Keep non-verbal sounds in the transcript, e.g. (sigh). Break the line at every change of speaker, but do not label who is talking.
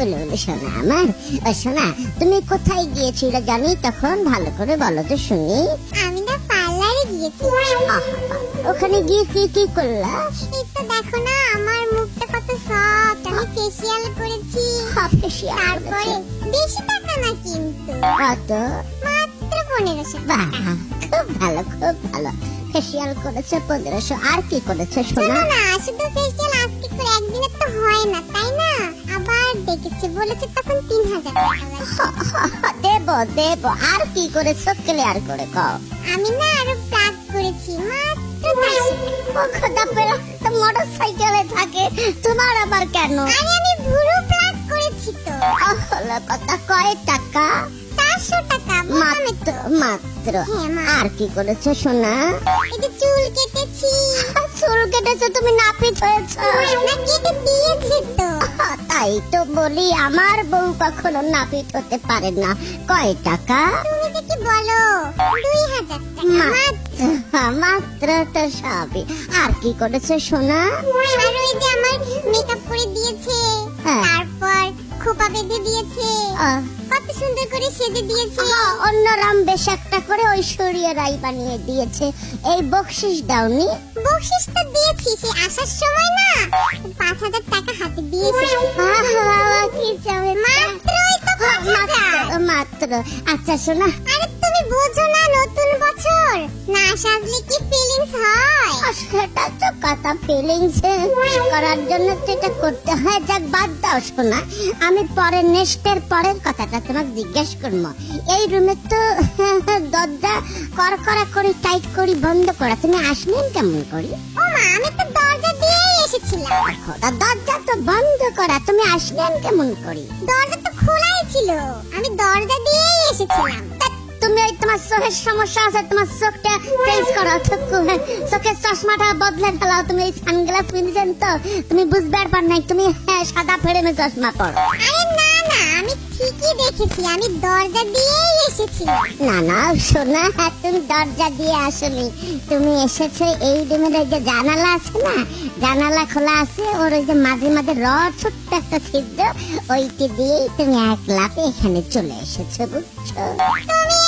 বলে বলে শোনা আমার শোনা তুমি কোথায় গিয়েছিলে জানি? তখন ভালো করে বলো তো শুনি।
আমি না পার্লারে গিয়েছি।
আহা, ওখানে গিয়ে কি কি করলা?
এই দেখো না আমার মুখটা কত সফট আমি ফেসিয়াল করেছি। তারপরে বেশি টাকা না কিন্তু।
কত
মাত্র পনেরোশো
বাহ খুব ভালো খুব ভালো। ফেসিয়াল করেছে পনেরোশো আর কি করেছে শোনা?
শোনো না শুধু ফেসিয়াল আজকে করে একদিনে তো হয় না তাই না? দেখেছে বলেছে তখন তিন হাজার
দেব দেব আর কি করেছ ক্লিয়ার করে কও।
আমি না আরও প্লাগ করেছি মাত্র
মোটর সাইকেলে থাকে তোমার আবার কেন?
আরে আমি ভুরু প্লাগ করেছি তো।
কথা কয় টাকা?
চারশো টাকা
মাত্র মাত্র।
হ্যাঁ
আর কি করেছ সোনা?
যে চুল কেটেছি।
চুল কেটেছো তুমি নাপিত হয়েছ।
না কেটে দিয়েছে তো।
তাই তো বলি আমার বউ কখনো নাপিত হতে পারে না। কয় টাকা?
তুমি বলো দুই হাজার টাকা। মাত্র
তো সবই। আর কি করেছে সোনা?
আর ওই যে আমার মেকআপ করে দিয়েছে।
হ্যাঁ।
তারপর খোপা বেঁধে দিয়েছে। কত সুন্দর করে সেজে দিয়েছে।
অন্য রাম বেশ একটা করে ঐশ্বরিয়া রাই বানিয়ে দিয়েছে। এই বকশিস দাওনি
বকশিস তো দিয়েছি সে আসার সময় না পাঁচ হাজার টাকা হাতে দিয়েছে।
আহা, কি চাবে
মাত্রই তো
মাত্র। আচ্ছা শোনা।
আরে তুমি বোঝো না নতুন বছর? না সাজলে কি ফিলিংস হয়?
সেটা তো কথা ফিলিংস করার জন্য তো এটা করতে হয়। যাক বাদ দাও শোনা আমি পরে নেক্সটের পরের কথাটা তোমাকে জিজ্ঞেস করব। এই রুমে তো (laughs) দরজা কর করা টাইট করি বন্ধ করা। তুমি আসলেন কেমন করি?
ও মা আমি তো দরজা দিয়েই এসেছিলাম।
দরজা তো বন্ধ করা। তুমি আসলেন কেমন করি?
দরজা তো খোলাই ছিল। আমি দরজা দিয়েই এসেছিলাম।
তুমি তোমার চোখের সমস্যা আছে তোমার চোখটা চেঞ্জ করো চোখ- চোখের চশমাটা বদলে ফেলাও। তুমি এই সানগ্লাস তো তুমি বুঝতে পারবার নাই তুমি হ্যাঁ, সাদা ফ্রেমে চশমা পড়ো
আরে না না আমি ঠিকই দেখেছি আমি দরজা দিয়েই এসেছিলাম
না না হ্যাঁ, তুমি দরজা দিয়ে আসনি। তুমি এসেছ এই রুমের ওই যে জানালা আছে না জানালা খোলা আছে ওর ওই যে মাঝে মাঝে রড ছোট্ট একটা ছিদ্র ওইটি দিয়েই তুমি এক লাফে এখানে চলে এসেছ বুঝছ?
তুমি